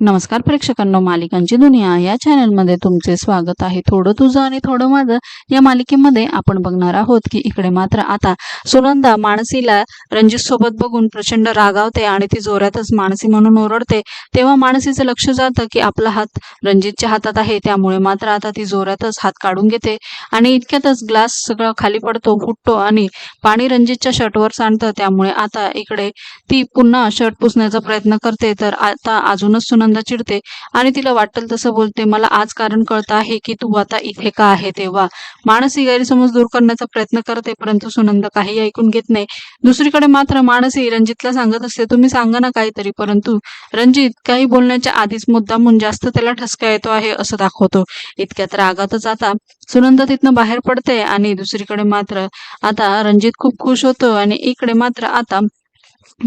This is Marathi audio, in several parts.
नमस्कार प्रेक्षकांनो मालिकांची दुनिया या चॅनलमध्ये तुमचे स्वागत आहे. थोडं तुझं आणि थोडं माझं या मालिकेमध्ये आपण बघणार आहोत की इकडे मात्र आता सुनंदा मानसीला रणजित सोबत बघून प्रचंड रागावते आणि ती जोरातच मानसी म्हणून ओरडते. तेव्हा मानसीचं लक्ष जातं की आपला हात रणजितच्या हातात आहे त्यामुळे मात्र आता ती जोरातच हात काढून घेते आणि इतक्यातच ग्लास सगळं खाली पडतो फुटतो आणि पाणी रणजितच्या शर्टवर सांडतं. त्यामुळे आता इकडे ती पुन्हा शर्ट पुसण्याचा प्रयत्न करते. तर आता अजूनच सुनंदा चिडते आणि तिला वाटेल तसं बोलते मला आज कारण कळतं आहे की तू आता इथे का आहे तेव्हा? मानसी गैरसमज दूर करण्याचा प्रयत्न करते परंतु सुनंदा काही ऐकून घेत नाही. दुसरीकडे मात्र मानसी रणजितला सांगत असते तुम्ही सांगा ना काहीतरी परंतु रणजित काही बोलण्याच्या आधीच मुद्दामून जास्त त्याला ठसका येतो आहे असं दाखवतो. इतक्यात रागातच आता सुनंदा तिथनं बाहेर पडते आणि दुसरीकडे मात्र आता रणजित खूप खुश होतो आणि इकडे मात्र आता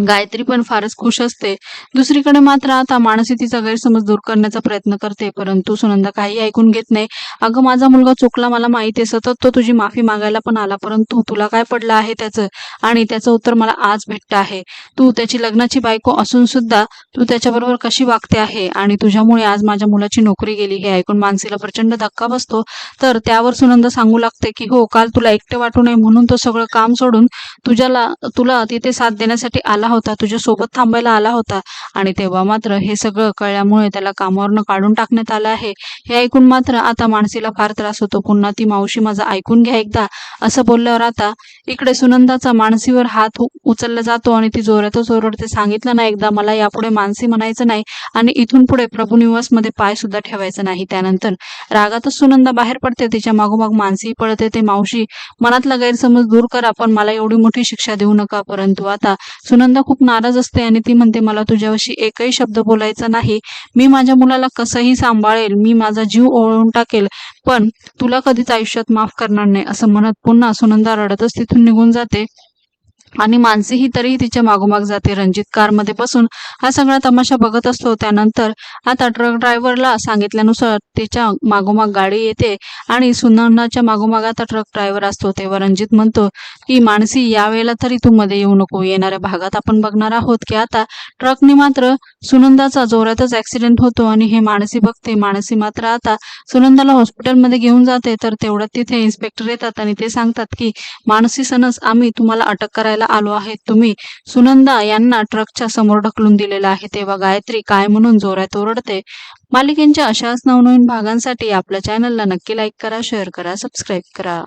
गायत्री पण फारच खुश असते. दुसरीकडे मात्र आता मानसी तिचा गैरसमज दूर करण्याचा प्रयत्न करते परंतु सुनंदा काही ऐकून घेत नाही. अगं माझा मुलगा चुकला मला माहिती आहे सतत तो तुझी माफी मागायला पण आला परंतु तुला काय पडलं आहे त्याचं? आणि त्याचं उत्तर मला आज भेटतं आहे. तू त्याची लग्नाची बायको असून सुद्धा तू त्याच्याबरोबर कशी वागते आहे? आणि तुझ्यामुळे आज माझ्या मुलाची नोकरी गेली. हे ऐकून मानसीला प्रचंड धक्का बसतो. तर त्यावर सुनंदा सांगू लागते की हो काल तुला एकटे वाटू नये म्हणून तो सगळं काम सोडून तुझ्याला तुला तिथे साथ देण्यासाठी आला होता तुझ्या सोबत थांबायला आला होता. आणि तेव्हा मात्र हे सगळं कळल्यामुळे त्याला कामावरनं काढून टाकण्यात आलं आहे. हे ऐकून मात्र आता मानसीला फार त्रास होतो. पुन्हा ती मावशी माझा ऐकून घ्या एकदा असं बोलल्यावर आता इकडे सुनंदाचा मानसीवर हात उचलला जातो आणि ती जोरातच ओरडते सांगितलं ना एकदा मला यापुढे मानसी म्हणायचं नाही आणि इथून पुढे प्रभुनिवासमध्ये पाय सुद्धा ठेवायचा नाही. त्यानंतर रागातच सुनंदा बाहेर पडते तिच्या मागोमाग मानसी पळते ते मावशी मनातला गैरसमज दूर करा पण मला एवढी मोठी शिक्षा देऊ नका परंतु आता सुनंदा खूप नाराज असते आणि ती म्हणते मला तुझ्याविषयी एकही शब्द बोलायचा नाही. मी माझ्या मुलाला कसंही सांभाळेल मी माझा जीव ओळून टाकेल पण तुला कधीच आयुष्यात माफ करणार नाही असं म्हणत पुन्हा सुनंदा रडतच तिथून निघून जाते. आणि मानसीही तरीही तिच्या मागोमाग जाते. रणजित कारमध्ये बसून हा सगळा तमाशा बघत असतो. त्यानंतर आता ट्रक ड्रायव्हरला सांगितल्यानुसार तिच्या मागोमाग गाडी येते आणि सुनंदाच्या मागोमाग आता ट्रक ड्रायव्हर असतो. तेव्हा रणजित म्हणतो की मानसी यावेळेला तरी तू मध्ये येऊ नको. येणाऱ्या भागात आपण बघणार आहोत की आता ट्रकने मात्र सुनंदाचा जोरातच ऍक्सिडेंट होतो आणि हे मानसी बघते. मानसी मात्र आता सुनंदाला हॉस्पिटलमध्ये घेऊन जाते. तर तेवढ्यात तिथे इन्स्पेक्टर येतात आणि ते सांगतात की मानसी सनस आम्ही तुम्हाला अटक करायला आलो आहे तुम्ही सुनंदा यांना ट्रकच्या समोर ढकलून दिलेला आहे. तेव्हा गायत्री काय म्हणून जोरात ओरडते? मालिकेंच्या अशाच नवनवीन भागांसाठी आपल्या चॅनलला नक्की लाईक करा शेअर करा सबस्क्राईब करा.